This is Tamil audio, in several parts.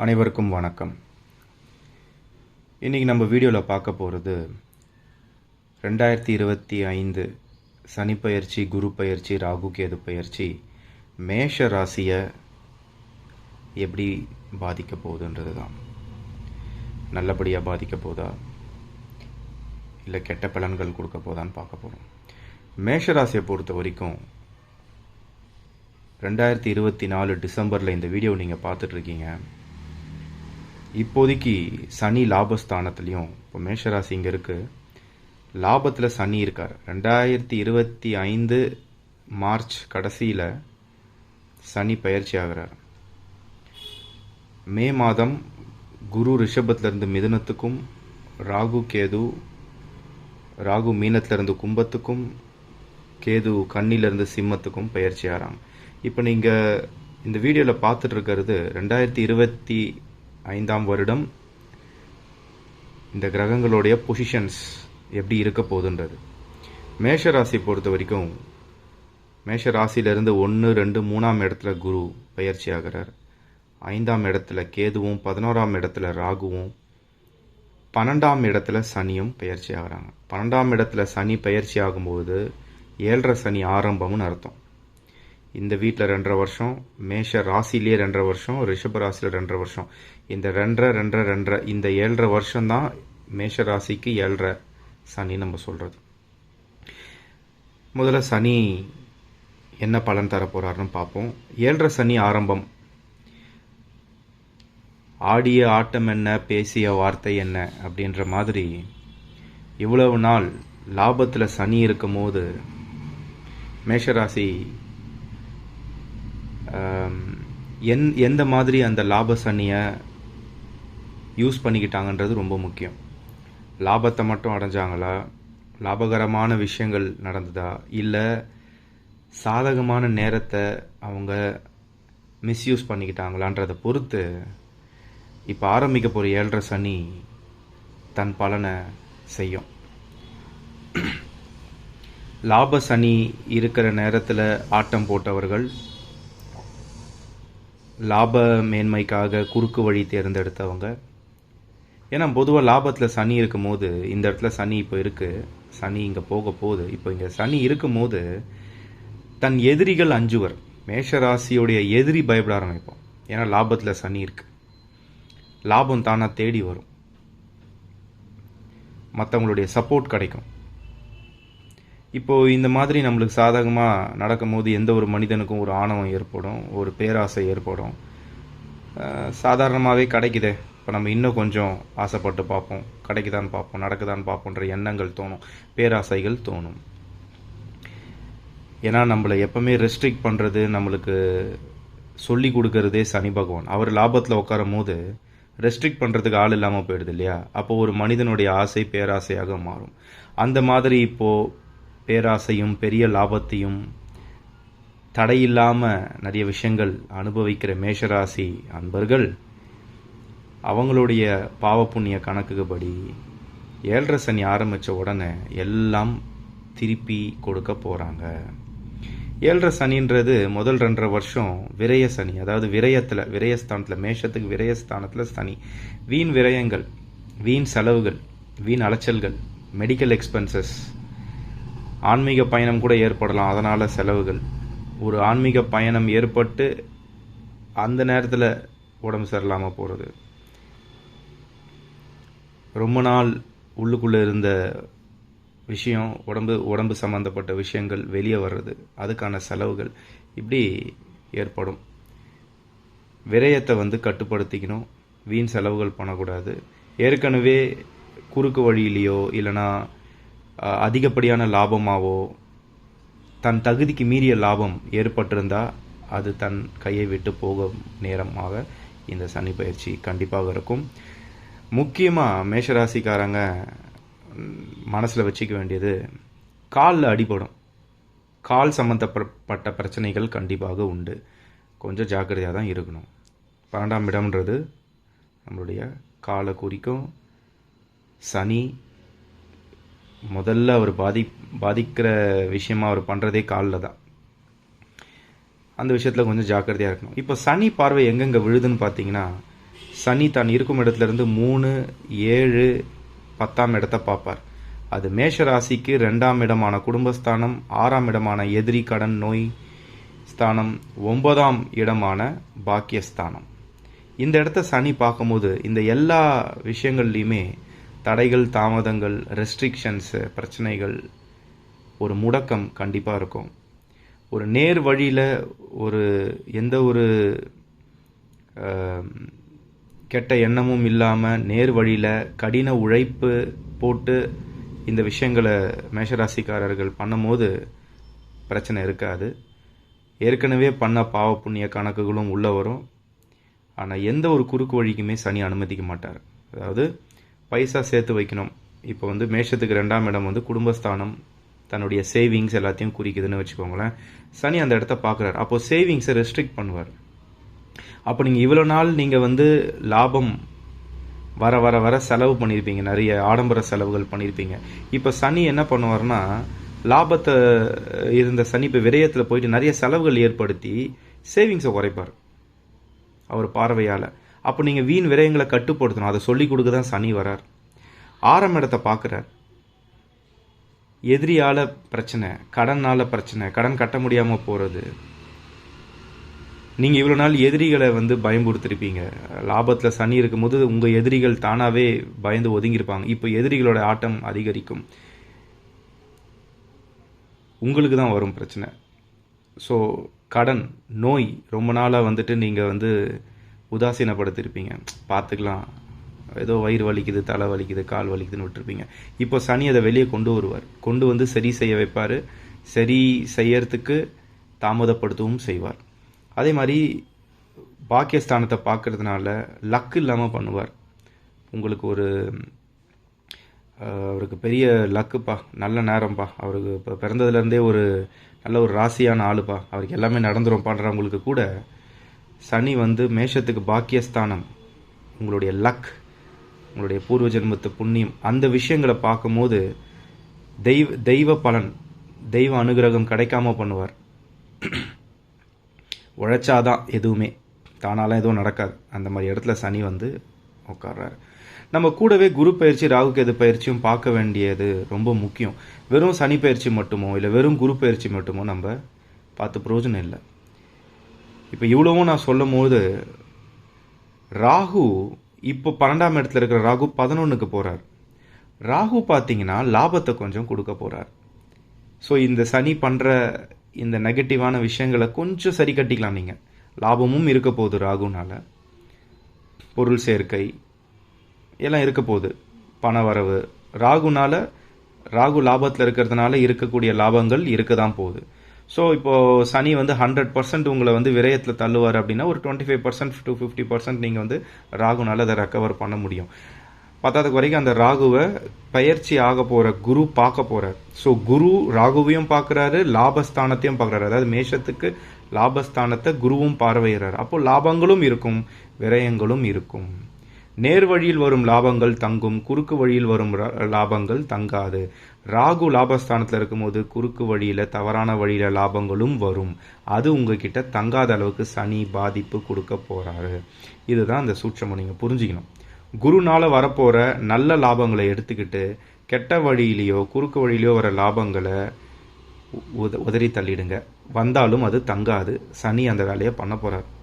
அனைவருக்கும் வணக்கம். இன்றைக்கி நம்ம வீடியோவில் பார்க்க போகிறது ரெண்டாயிரத்தி இருபத்தி ஐந்து சனி பயிற்சி குரு பயிற்சி ராகு கேது பயிற்சி மேஷ ராசியை எப்படி பாதிக்க போகுதுன்றது தான் நல்லபடியாக பாதிக்க போதா? இல்லை கெட்ட பலன்கள் கொடுக்க போதான்னு பார்க்க போகிறோம் மேஷ ராசியை பொறுத்த வரைக்கும் ரெண்டாயிரத்தி இருபத்தி நாலு டிசம்பரில் இந்த வீடியோ நீங்கள் பார்த்துட்ருக்கீங்க இப்போதைக்கு சனி லாபஸ்தானத்துலேயும் இப்போ மேஷராசி இங்கே இருக்குது லாபத்தில் சனி இருக்கார். ரெண்டாயிரத்தி இருபத்தி ஐந்து மார்ச் கடைசியில் சனி பயிற்சி ஆகிறார். மே மாதம் குரு ரிஷபத்திலிருந்து மிதுனத்துக்கும் ராகு கேது ராகு மீனத்திலிருந்து கும்பத்துக்கும் கேது கண்ணிலிருந்து சிம்மத்துக்கும் பயிற்சி ஆகிறாங்க இப்போ நீங்கள் இந்த வீடியோவில் பார்த்துட்டு இருக்கிறது ரெண்டாயிரத்தி இருபத்தி ஐந்தாம் வருடம் இந்த கிரகங்களுடைய பொசிஷன்ஸ் எப்படி இருக்க போகுதுன்றது. மேஷ ராசி பொறுத்த வரைக்கும் மேஷ ராசியிலிருந்து ஒன்று ரெண்டு மூணாம் இடத்துல குரு பயிற்சி ஆகிறார். ஐந்தாம் இடத்துல கேதுவும் பதினோராம் இடத்துல ராகுவும் பன்னெண்டாம் இடத்துல சனியும் பயிற்சி ஆகிறாங்க. பன்னெண்டாம் இடத்துல சனி பயிற்சி ஆகும்போது ஏழரை சனி ஆரம்பம்னு அர்த்தம். இந்த வீட்டில் ரெண்டரை வருஷம் மேஷ ராசிலேயே ரெண்டரை வருஷம் ரிஷப ராசியில் ரெண்டரை வருஷம். இந்த ரெண்டரை ரெண்டரை ரெண்டரை இந்த ஏழரை வருஷம் தான் மேஷ ராசிக்கு ஏழரை சனி நம்ம சொல்கிறது முதல்ல சனி என்ன பலன் தர போகிறாருன்னு பார்ப்போம். ஏழரை சனி ஆரம்பம். ஆடிய ஆட்டம் என்ன பேசிய வார்த்தை என்ன அப்படின்ற மாதிரி இவ்வளவு நாள் லாபத்தில் சனி இருக்கும் போது மேஷராசி எந் எந்த மாதிரி அந்த லாப சனியை யூஸ் பண்ணிக்கிட்டாங்கன்றது ரொம்ப முக்கியம். லாபத்தை மட்டும் அடைஞ்சாங்களா? லாபகரமான விஷயங்கள் நடந்ததா? இல்லை சாதகமான நேரத்தை அவங்க மிஸ்யூஸ் பண்ணிக்கிட்டாங்களான்றதை பொறுத்து இப்போ ஆரம்பிக்க போகிற ஏழரை சனி தன் பலனை செய்யும். லாப சனி இருக்கிற நேரத்தில் ஆட்டம் போட்டவர்கள் லாப மேன்மைக்காக குறுக்கு வழி தேர்ந்தெடுத்தவங்க. ஏன்னா பொதுவாக லாபத்தில் சனி இருக்கும் போது இந்த இடத்துல சனி இப்போ இருக்குது சனி இங்கே போக போகுது. இப்போ இங்கே சனி இருக்கும் போது தன் எதிரிகள் அஞ்சுவர். மேஷ ராசியுடைய எதிரி பயப்பட ஆரம்பிப்போம் ஏன்னா லாபத்தில் சனி இருக்குது லாபம் தானாக தேடி வரும். மற்றவங்களுடைய சப்போர்ட் கிடைக்கும். இப்போ இந்த மாதிரி நம்மளுக்கு சாதகமாக நடக்கும்போது எந்த ஒரு மனிதனுக்கும் ஒரு ஆணவம் ஏற்படும் ஒரு பேராசை ஏற்படும். சாதாரணமாகவே கிடைக்குதே. இப்போ நம்ம இன்னும் கொஞ்சம் ஆசைப்பட்டு பார்ப்போம். கிடைக்குதான்னு பார்ப்போம் நடக்குதான்னு பார்ப்போன்ற எண்ணங்கள் தோணும் பேராசைகள் தோணும். ஏன்னா நம்மளை எப்பவுமே ரெஸ்ட்ரிக்ட் பண்ணுறது நம்மளுக்கு சொல்லி கொடுக்கறதே சனி பகவான். அவர் லாபத்தில் உட்காரும் போது ரெஸ்ட்ரிக்ட் பண்ணுறதுக்கு ஆள் இல்லாமல் போயிடுது இல்லையா? அப்போ ஒரு மனிதனுடைய ஆசை பேராசையாக மாறும். அந்த மாதிரி இப்போது பேராசையும் பெரிய லாபத்தையும் தடையில்லாமல் நிறைய விஷயங்கள் அனுபவிக்கிற மேஷராசி அன்பர்கள் அவங்களுடைய பாவ புண்ணிய கணக்குப்படி ஏழரை சனி ஆரம்பித்த உடனே எல்லாம் திருப்பி கொடுக்க போகிறாங்க ஏழரை சனின்றது முதல் ரெண்டரை வருஷம் விரய சனி அதாவது விரயத்தில் விரயஸ்தானத்தில் மேஷத்துக்கு விரயஸ்தானத்தில் சனி. வீண் விரயங்கள் வீண் செலவுகள் வீண் அலைச்சல்கள் மெடிக்கல் எக்ஸ்பென்சஸ் ஆன்மீக பயணம் கூட ஏற்படலாம். அதனால் செலவுகள். ஒரு ஆன்மீக பயணம் ஏற்பட்டு அந்த நேரத்தில் உடம்பு சரியில்லாமல் போகிறது ரொம்ப நாள் உள்ளுக்குள்ளே இருந்த விஷயம் உடம்பு உடம்பு சம்மந்தப்பட்ட விஷயங்கள் வெளியே வர்றது. அதுக்கான செலவுகள் இப்படி ஏற்படும். விரயத்தை வந்து கட்டுப்படுத்திக்கணும். வீண் செலவுகள் பண்ணக்கூடாது. ஏற்கனவே குறுக்கு வழியிலையோ இல்லைனா அதிகப்படியான லாபமாவோ தன் தகுதிக்கு மீறிய லாபம் ஏற்பட்டிருந்தால் அது தன் கையை விட்டு போகும் நேரமாக இந்த சனி பயிற்சி கண்டிப்பாக இருக்கும். முக்கியமாக மேஷராசிக்காரங்க மனசில் வச்சுக்க வேண்டியது காலில் அடிபடும். கால் சம்மந்தப்பட்ட பிரச்சனைகள் கண்டிப்பாக உண்டு. கொஞ்சம் ஜாக்கிரதையாக தான் இருக்கணும். பன்னெண்டாம் இடம்ன்றது நம்மளுடைய காலை குறிக்கும் சனி முதல்ல அவர் பாதி பாதிக்கிற விஷயமாக அவர் பண்ணுறதே காலில் தான். அந்த விஷயத்தில் கொஞ்சம் ஜாக்கிரதையாக இருக்கணும். இப்போ சனி பார்வை எங்கெங்கே விழுதுன்னு பார்த்தீங்கன்னா சனி தான் இருக்கும் இடத்துல இருந்து மூணு ஏழு பத்தாம் இடத்த பார்ப்பார். அது மேஷ ராசிக்கு ரெண்டாம் இடமான குடும்பஸ்தானம் ஆறாம் இடமான எதிரி கடன் நோய் ஸ்தானம் ஒன்பதாம் இடமான பாக்கியஸ்தானம். இந்த இடத்த சனி பார்க்கும்போது இந்த எல்லா விஷயங்கள்லையுமே தடைகள் தாமதங்கள் ரெஸ்ட்ரிக்ஷன்ஸு பிரச்சனைகள் ஒரு முடக்கம் கண்டிப்பாக இருக்கும். ஒரு நேர் வழியில் ஒரு எந்த ஒரு கெட்ட எண்ணமும் இல்லாமல் நேர் வழியில் கடின உழைப்பு போட்டு இந்த விஷயங்களை மேஷராசிக்காரர்கள் பண்ணும்போது பிரச்சனை இருக்காது. ஏற்கனவே பண்ண பாவ புண்ணிய கணக்குகளும் உள்ளே வரும். ஆனால் எந்த ஒரு குறுக்கு வழிக்குமே சனி அனுமதிக்க மாட்டார். அதாவது பைசா சேர்த்து வைக்கணும். இப்போ வந்து மேஷத்துக்கு ரெண்டாம் இடம் வந்து குடும்பஸ்தானம் தன்னுடைய சேவிங்ஸ் எல்லாத்தையும் குறிக்குதுன்னு வச்சுக்கோங்களேன். சனி அந்த இடத்த பார்க்குறாரு. அப்போது சேவிங்ஸை ரெஸ்ட்ரிக்ட் பண்ணுவார். அப்போ நீங்கள் இவ்வளோ நாள் நீங்கள் வந்து லாபம் வர வர வர செலவு பண்ணியிருப்பீங்க. நிறைய ஆடம்பர செலவுகள் பண்ணியிருப்பீங்க. இப்போ சனி என்ன பண்ணுவார்னா லாபத்தை இருந்த சனி இப்போ விரயத்தில் போயிட்டு நிறைய செலவுகள் ஏற்படுத்தி சேவிங்ஸை குறைப்பார். அவர் பார்வையால். அப்போ நீங்கள் வீண் விரயங்களை கட்டுப்படுத்தணும். அதை சொல்லி கொடுக்க தான் சனி வரார். ஆறாம் இடத்தை பார்க்குறார். எதிரியால் பிரச்சனை கடனால் பிரச்சனை கடன் கட்ட முடியாமல் போகிறது நீங்கள் இவ்வளோ நாள் எதிரிகளை வந்து பயம்புறுத்திருப்பீங்க. லாபத்தில் சனி இருக்கும்போது உங்கள் எதிரிகள் தானாகவே பயந்து ஒதுங்கியிருப்பாங்க. இப்போ எதிரிகளோட ஆட்டம் அதிகரிக்கும். உங்களுக்கு தான் வரும் பிரச்சனை. ஸோ கடன் நோய் ரொம்ப நாளாக வந்துட்டு நீங்கள் வந்து உதாசீனப்படுத்திருப்பீங்க. பார்த்துக்கலாம். ஏதோ வயிறு வலிக்குது தலை வலிக்குது கால் வலிக்குதுன்னு விட்டுருப்பீங்க. இப்போ சனி அதை வெளியே கொண்டு வருவார். கொண்டு வந்து சரி செய்ய வைப்பார். சரி செய்யறதுக்கு தாமதப்படுத்தவும் செய்வார். அதே மாதிரி பாக்கியஸ்தானத்தை பார்க்கறதுனால லக்கு இல்லாமல் பண்ணுவார். உங்களுக்கு ஒரு அவருக்கு பெரிய லக்குப்பா. நல்ல நேரம்ப்பா அவருக்கு இப்போ பிறந்ததுலேருந்தே ஒரு நல்ல ஒரு ராசியான ஆளுப்பா. அவருக்கு எல்லாமே நடந்துரும் பண்ணுறவங்களுக்கு கூட சனி வந்து மேஷத்துக்கு பாக்கியஸ்தானம். உங்களுடைய லக் உங்களுடைய பூர்வ ஜென்மத்து புண்ணியம் அந்த விஷயங்களை பார்க்கும்போது தெய்வ தெய்வ பலன் தெய்வ அனுகிரகம் கிடைக்காம பண்ணுவார். உழைச்சாதான் எதுவுமே. தானாலாம் எதுவும் நடக்காது. அந்த மாதிரி இடத்துல சனி வந்து உட்கார்றாரு. நம்ம கூடவே குரு பயிற்சி ராகு கேது பயிற்சியும் பார்க்க வேண்டியது ரொம்ப முக்கியம். வெறும் சனி பயிற்சி மட்டுமோ இல்லை வெறும் குரு பயிற்சி மட்டுமோ நம்ம பார்த்து பிரயோஜனம் இல்லை. இப்போ இவ்வளவும் நான் சொல்லும் போது ராகு இப்போ பன்னெண்டாம் இடத்துல இருக்கிற ராகு பதினொன்றுக்கு போகிறார் ராகு பார்த்தீங்கன்னா லாபத்தை கொஞ்சம் கொடுக்க போகிறார் ஸோ இந்த சனி பண்ணுற இந்த நெகட்டிவான விஷயங்களை கொஞ்சம் சரி கட்டிக்கலாம் நீங்கள் லாபமும் இருக்க போகுது ராகுனால். பொருள் சேர்க்கை எல்லாம் இருக்க போகுது. பண வரவு. ராகுனால் ராகு லாபத்தில் இருக்கிறதுனால இருக்கக்கூடிய லாபங்கள் இருக்க தான் போகுது. ஸோ இப்போது சனி வந்து ஹண்ட்ரட் பர்சன்ட் உங்களை வந்து விரயத்தில் தள்ளுவார் அப்படின்னா ஒரு twenty five percent to fifty percent நீங்கள் வந்து ராகுனால் அதை ரெக்கவர் பண்ண முடியும். பத்தாவதுக்கு வரைக்கும் அந்த ராகுவை பயிற்சி ஆக போகிற குரு பார்க்க போகிறார் ஸோ குரு ராகுவையும் பார்க்குறாரு லாபஸ்தானத்தையும் பார்க்குறாரு. அதாவது மேஷத்துக்கு லாபஸ்தானத்தை குருவும் பார்வையிறார். அப்போது லாபங்களும் இருக்கும் விரயங்களும் இருக்கும். நேர் வழியில் வரும் லாபங்கள் தங்கும் குறுக்கு வழியில் வரும் லாபங்கள் தங்காது. ராகு லாபஸ்தானத்தில் இருக்கும்போது குறுக்கு வழியில் தவறான வழியில் லாபங்களும் வரும். அது உங்ககிட்ட தங்காத அளவுக்கு சனி பாதிப்பு கொடுக்க போகிறாரு இதுதான் அந்த சூட்சமம் நீங்கள் புரிஞ்சுக்கணும். குருனால வரப்போகிற நல்ல லாபங்களை எடுத்துக்கிட்டு கெட்ட வழியிலையோ குறுக்கு வழியிலையோ வர லாபங்களை உத- உதறி தள்ளிடுங்க. வந்தாலும் அது தங்காது. சனி அந்த வேலையை பண்ண போகிறார்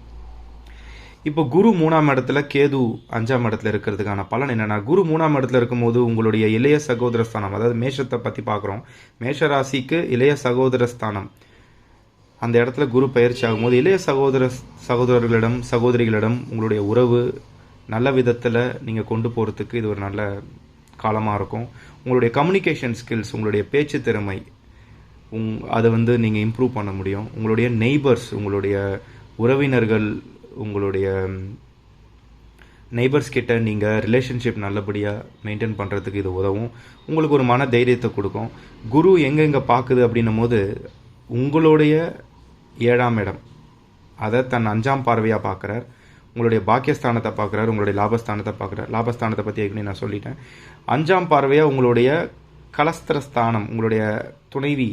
இப்போ குரு மூணாம் இடத்துல கேது அஞ்சாம் இடத்துல இருக்கிறதுக்கான பலன் என்னன்னா குரு மூணாம் இடத்துல இருக்கும்போது உங்களுடைய இளைய சகோதர ஸ்தானம் அதாவது மேஷத்தை பற்றி பார்க்குறோம். மேஷ ராசிக்கு இளைய சகோதர ஸ்தானம். அந்த இடத்துல குரு பயிற்சி ஆகும்போது இளைய சகோதர சகோதரர்களிடம் சகோதரிகளிடம் உங்களுடைய உறவு நல்ல விதத்தில் நீங்கள் கொண்டு போகிறதுக்கு இது ஒரு நல்ல காலமாக இருக்கும். உங்களுடைய கம்யூனிகேஷன் ஸ்கில்ஸ் உங்களுடைய பேச்சு திறமை உங் அதை வந்து நீங்கள் இம்ப்ரூவ் பண்ண முடியும். உங்களுடைய நெய்பர்ஸ் உங்களுடைய உறவினர்கள் உங்களுடைய நெய்பர்ஸ் கிட்ட நீங்கள் ரிலேஷன்ஷிப் நல்லபடியாக மெயின்டைன் பண்ணுறதுக்கு இது உதவும். உங்களுக்கு ஒரு மன தைரியத்தை கொடுக்கும். குரு எங்கெங்கே பார்க்குது அப்படின்னும் போது உங்களுடைய ஏழாம் இடம். அதை தன் அஞ்சாம் பார்வையாக பார்க்குறார் உங்களுடைய பாக்கியஸ்தானத்தை பார்க்குறாரு உங்களுடைய லாபஸ்தானத்தை பார்க்குறாரு லாபஸ்தானத்தை பற்றி ஏற்கனவே நான் சொல்லிட்டேன். அஞ்சாம் பார்வையாக உங்களுடைய கலஸ்திரஸ்தானம் உங்களுடைய துணைவி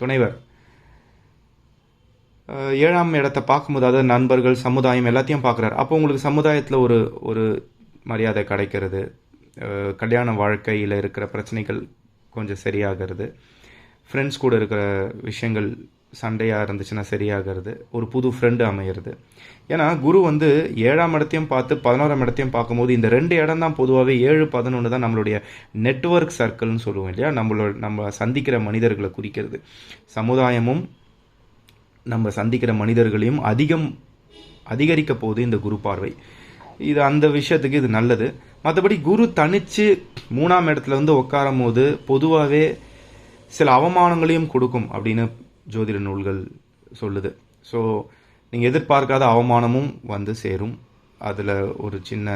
துணைவர் ஏழாம் இடத்த பார்க்கும்போது அதாவது நண்பர்கள் சமுதாயம் எல்லாத்தையும் பார்க்குறாரு. அப்போ உங்களுக்கு சமுதாயத்தில் ஒரு ஒரு மரியாதை கிடைக்கிறது. கல்யாண வாழ்க்கையில் இருக்கிற பிரச்சனைகள் கொஞ்சம் சரியாகிறது. ஃப்ரெண்ட்ஸ் கூட இருக்கிற விஷயங்கள் சண்டையாக இருந்துச்சுன்னா சரியாகிறது. ஒரு புது ஃப்ரெண்டு அமையிறது. ஏன்னா குரு வந்து ஏழாம் இடத்தையும் பார்த்து பதினோராம் இடத்தையும் பார்க்கும்போது இந்த ரெண்டு இடம் தான் பொதுவாகவே ஏழு பதினொன்று தான் நம்மளுடைய நெட்வொர்க் சர்க்கிள்னு சொல்லுவோம் இல்லையா? நம்மளோட நம்ம சந்திக்கிற மனிதர்களை குறிக்கிறது. சமுதாயமும் நம்ம சந்திக்கிற மனிதர்களையும் அதிகம் அதிகரிக்க போகுது இந்த குரு பார்வை. இது அந்த விஷயத்துக்கு இது நல்லது. மற்றபடி குரு தனிச்சு மூணாம் இடத்துல வந்து உட்காரும் போது பொதுவாகவே சில அவமானங்களையும் கொடுக்கும் அப்படின்னு ஜோதிட நூல்கள் சொல்லுது. ஸோ நீங்கள் எதிர்பார்க்காத அவமானமும் வந்து சேரும். அதில் ஒரு சின்ன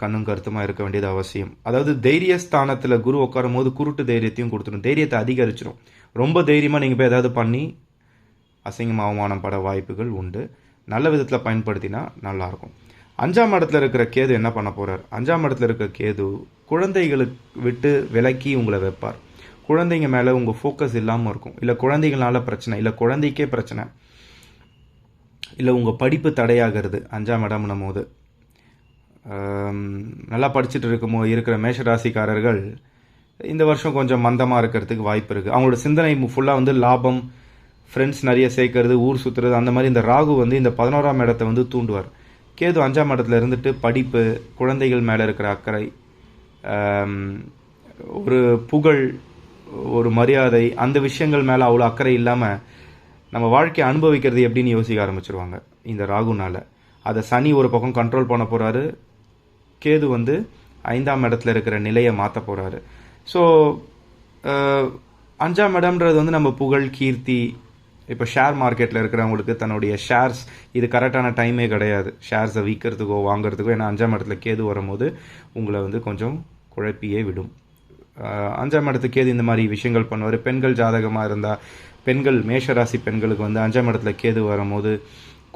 கண்ணும் கருத்துமாக இருக்க வேண்டியது அவசியம். அதாவது தைரியஸ்தானத்தில் குரு உட்காரும் போது குருட்டு தைரியத்தையும் கொடுத்துரும். தைரியத்தை அதிகரிச்சிடும் ரொம்ப தைரியமாக நீங்கள் போய் ஏதாவது பண்ணி அசிங்கம் அவமானம் பட வாய்ப்புகள் உண்டு. நல்ல விதத்தில் பயன்படுத்தினா நல்லாயிருக்கும் அஞ்சாம் இடத்துல இருக்கிற கேது என்ன பண்ண போகிறார் அஞ்சாம் இடத்துல இருக்கிற கேது குழந்தைகளுக்கு விட்டு விலக்கி உங்களை வைப்பார். குழந்தைங்க மேலே உங்கள் ஃபோக்கஸ் இல்லாமல் இருக்கும். இல்லை குழந்தைங்களால பிரச்சனை இல்லை குழந்தைக்கே பிரச்சனை. இல்லை உங்கள் படிப்பு தடையாகிறது. அஞ்சாம் இடம்னும் போது நல்லா படிச்சுட்டு இருக்குமோ இருக்கிற மேஷராசிக்காரர்கள் இந்த வருஷம் கொஞ்சம் மந்தமாக இருக்கிறதுக்கு வாய்ப்பு இருக்குது அவங்களோட சிந்தனை ஃபுல்லாக வந்து லாபம் ஃப்ரெண்ட்ஸ் நிறைய சேர்க்கறது ஊர் சுற்றுறது அந்த மாதிரி இந்த ராகு வந்து இந்த பதினோராம் இடத்தை வந்து தூண்டுவார். கேது அஞ்சாம் இடத்துல இருந்துட்டு படிப்பு குழந்தைகள் மேலே இருக்கிற அக்கறை ஒரு புகழ் ஒரு மரியாதை அந்த விஷயங்கள் மேலே அவ்வளோ அக்கறை இல்லாமல் நம்ம வாழ்க்கையை அனுபவிக்கிறது எப்படின்னு யோசிக்க ஆரம்பிச்சிருவாங்க இந்த ராகுனால். அதை சனி ஒரு பக்கம் கண்ட்ரோல் பண்ண போகிறாரு கேது வந்து ஐந்தாம் இடத்துல இருக்கிற நிலையை மாற்ற போகிறாரு ஸோ அஞ்சாம் இடம்ன்றது வந்து நம்ம புகழ் கீர்த்தி இப்போ ஷேர் மார்க்கெட்டில் இருக்கிறவங்களுக்கு தன்னுடைய ஷேர்ஸ் இது கரெக்டான டைமே கிடையாது. ஷேர்ஸை விற்கிறதுக்கோ வாங்குறதுக்கோ ஏன்னா அஞ்சாம் இடத்துல கேது வரும்போது உங்களை வந்து கொஞ்சம் குழப்பியே விடும். அஞ்சாம் இடத்துக்கு கேது இந்த மாதிரி விஷயங்கள் பண்ணுவார். பெண்கள் ஜாதகமாக இருந்தால் பெண்கள் மேஷராசி பெண்களுக்கு வந்து அஞ்சாம் இடத்துல கேது வரும்போது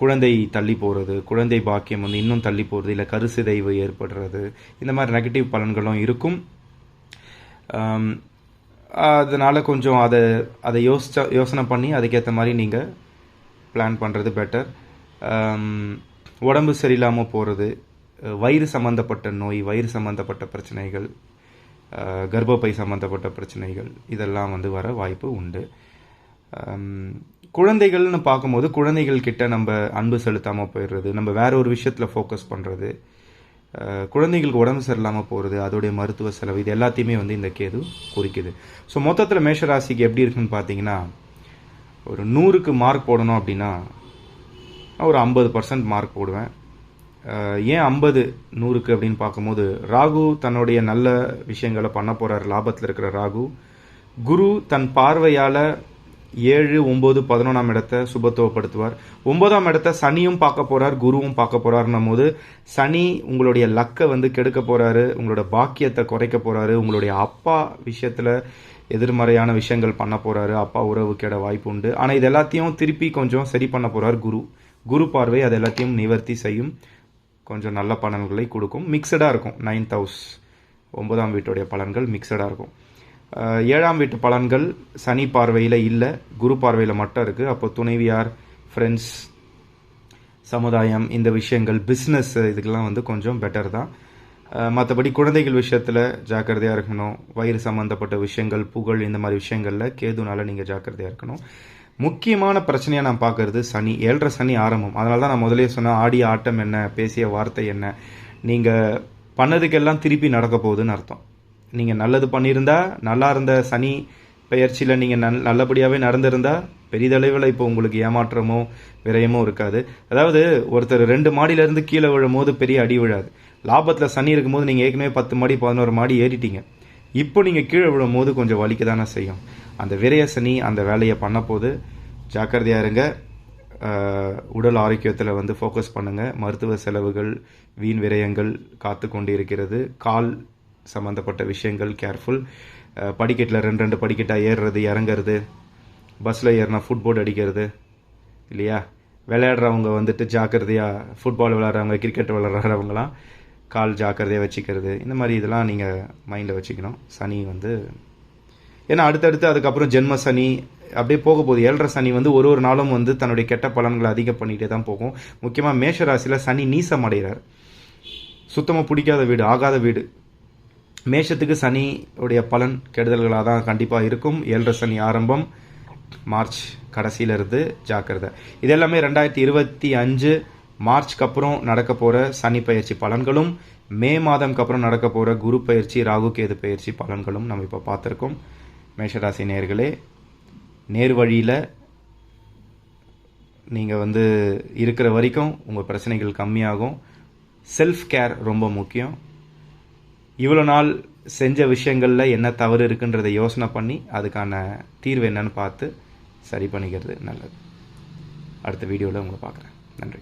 குழந்தை தள்ளி போகிறது குழந்தை பாக்கியம் வந்து இன்னும் தள்ளி போகிறது இல்லை கருசிதைவு ஏற்படுறது. இந்த மாதிரி நெகட்டிவ் பலன்களும் இருக்கும். அதனால் கொஞ்சம் அதை அதை யோசிச்சா யோசனை பண்ணி அதுக்கேற்ற மாதிரி நீங்கள் பிளான் பண்ணுறது பெட்டர் உடம்பு சரியில்லாமல் போகிறது வயிறு சம்மந்தப்பட்ட நோய் வயிறு சம்மந்தப்பட்ட பிரச்சனைகள் கர்ப்பப்பை சம்மந்தப்பட்ட பிரச்சனைகள் இதெல்லாம் வந்து வர வாய்ப்பு உண்டு. குழந்தைகள்னு பார்க்கும்போது குழந்தைகள் கிட்ட நம்ம அன்பு செலுத்தாமல் போயிடுறது நம்ம வேற ஒரு விஷயத்தில் ஃபோக்கஸ் பண்ணுறது குழந்தைகளுக்கு உடம்பு சரியில்லாமல் போகிறது அதோடைய மருத்துவ செலவு இது எல்லாத்தையுமே வந்து இந்த கேது குறிக்குது. ஸோ மொத்தத்தில் மேஷராசிக்கு எப்படி இருக்குன்னு பார்த்தீங்கன்னா ஒரு நூறுக்கு மார்க் போடணும் அப்படின்னா ஒரு ஐம்பது பர்சன்ட் மார்க் போடுவேன். ஏன் ஐம்பது நூறுக்கு அப்படின்னு பார்க்கும்போது ராகு தன்னுடைய நல்ல விஷயங்களை பண்ண போகிறார் லாபத்தில் இருக்கிற ராகு. குரு தன் பார்வையால் ஏழு ஒம்பது பதினொன்றாம் இடத்தை சுபத்துவப்படுத்துவார். ஒன்பதாம் இடத்தை சனியும் பார்க்க போறார் குருவும் பார்க்க போறாருன்னும் போது சனி உங்களுடைய லக்கை வந்து கெடுக்க போறாரு உங்களோட பாக்கியத்தை குறைக்க போறாரு உங்களுடைய அப்பா விஷயத்துல எதிர்மறையான விஷயங்கள் பண்ண போறாரு அப்பா உறவு கெட வாய்ப்பு உண்டு. ஆனால் இது எல்லாத்தையும் திருப்பி கொஞ்சம் சரி பண்ண போறார் குரு. குரு பார்வை அது எல்லாத்தையும் நிவர்த்தி செய்யும். கொஞ்சம் நல்ல பலன்களை கொடுக்கும். மிக்சடாக இருக்கும். நைன்த் ஹவுஸ் ஒன்பதாம் வீட்டுடைய பலன்கள் மிக்சடாக இருக்கும். ஏழாம் வீட்டு பலன்கள் சனி பார்வையில் இல்லை குரு பார்வையில் மட்டும் இருக்குது அப்போ துணைவியார் ஃப்ரெண்ட்ஸ் சமுதாயம் இந்த விஷயங்கள் பிஸ்னஸ் இதுக்கெல்லாம் வந்து கொஞ்சம் பெட்டர் தான். மற்றபடி குழந்தைகள் விஷயத்தில் ஜாக்கிரதையாக இருக்கணும். வயிறு சம்மந்தப்பட்ட விஷயங்கள் புகழ் இந்த மாதிரி விஷயங்களில் கேதுனால நீங்கள் ஜாக்கிரதையாக இருக்கணும். முக்கியமான பிரச்சனையாக நான் பார்க்கறது சனி. ஏழரை சனி ஆரம்பம். அதனால தான் நான் முதலே சொன்னேன் ஆடிய ஆட்டம் என்ன பேசிய வார்த்தை என்ன நீங்கள் பண்ணதுக்கெல்லாம் திருப்பி நடக்க போகுதுன்னு அர்த்தம். நீங்கள் நல்லது பண்ணியிருந்தா நல்லா இருந்த சனி பெயர்ச்சியில் நீங்கள் நல் நல்லபடியாகவே நடந்திருந்தா பெரிதளவில் இப்போ உங்களுக்கு ஏமாற்றமோ விரயமோ இருக்காது. அதாவது ஒருத்தர் ரெண்டு மாடியிலேருந்து கீழே விழும்போது பெரிய அடி விழாது. லாபத்தில் சனி இருக்கும்போது நீங்கள் ஏற்கனவே பத்து மாடி பதினோரு மாடி ஏறிட்டீங்க. இப்போ நீங்கள் கீழே விழும்போது கொஞ்சம் வலிக்க தானே செய்யும். அந்த விரய சனி அந்த வேலையை பண்ண போது ஜாக்கிரதையாக இருங்க உடல் ஆரோக்கியத்தில் வந்து ஃபோக்கஸ் பண்ணுங்கள் மருத்துவ செலவுகள் வீண் விரயங்கள் காத்து கொண்டு இருக்கிறது கால் சம்மந்தப்பட்ட விஷயங்கள் கேர்ஃபுல் படிக்கட்டில் ரெண்டு ரெண்டு படிக்கட்டாக ஏறுறது இறங்குறது பஸ்ஸில் ஏறினா ஃபுட்போர்ட் அடிக்கிறது இல்லையா? விளையாடுறவங்க வந்துட்டு ஜாக்கிரதையாக ஃபுட்பால் விளாட்றவங்க கிரிக்கெட் விளாட்றவங்களாம் கால் ஜாக்கிரதையாக வச்சுக்கிறது. இந்த மாதிரி இதெல்லாம் நீங்கள் மைண்டில் வச்சுக்கணும். சனி வந்து ஏன்னா அடுத்தடுத்து அதுக்கப்புறம் ஜென்ம சனி அப்படியே போக போகுது. ஏழரை சனி வந்து ஒரு ஒரு நாளும் வந்து தன்னுடைய கெட்ட பலன்களை அதிகம் பண்ணிகிட்டே தான் போகும். முக்கியமாக மேஷ ராசியில் சனி நீசம் அடைகிறார். சுத்தமாக பிடிக்காத வீடு ஆகாத வீடு. மேஷத்துக்கு சனியுடைய பலன் கெடுதல்களாக தான் கண்டிப்பாக இருக்கும். ஏழரை சனி ஆரம்பம் மார்ச் கடைசியில இருந்து ஜாக்கிரதை. இது எல்லாமே ரெண்டாயிரத்தி இருபத்தி அஞ்சு மார்ச்க்கு அப்புறம் நடக்க போகிற சனி பயிற்சி பலன்களும் மே மாதம்க்கு அப்புறம் நடக்க போகிற குரு பயிற்சி ராகு கேது பயிற்சி பலன்களும் நம்ம இப்போ பார்த்துருக்கோம். மேஷராசி நேர்களே நேர் வழியில் நீங்கள் வந்து இருக்கிற வரைக்கும் உங்கள் பிரச்சனைகள் கம்மியாகும். செல்ஃப் கேர் ரொம்ப முக்கியம். இவ்வளோ நாள் செஞ்ச விஷயங்களில் என்ன தவறு இருக்குன்றதை யோசனை பண்ணி அதுக்கான தீர்வு என்னன்னு பார்த்து சரி பண்ணிக்கிறது நல்லது. அடுத்த வீடியோவில் உங்களை பார்க்குறேன். நன்றி.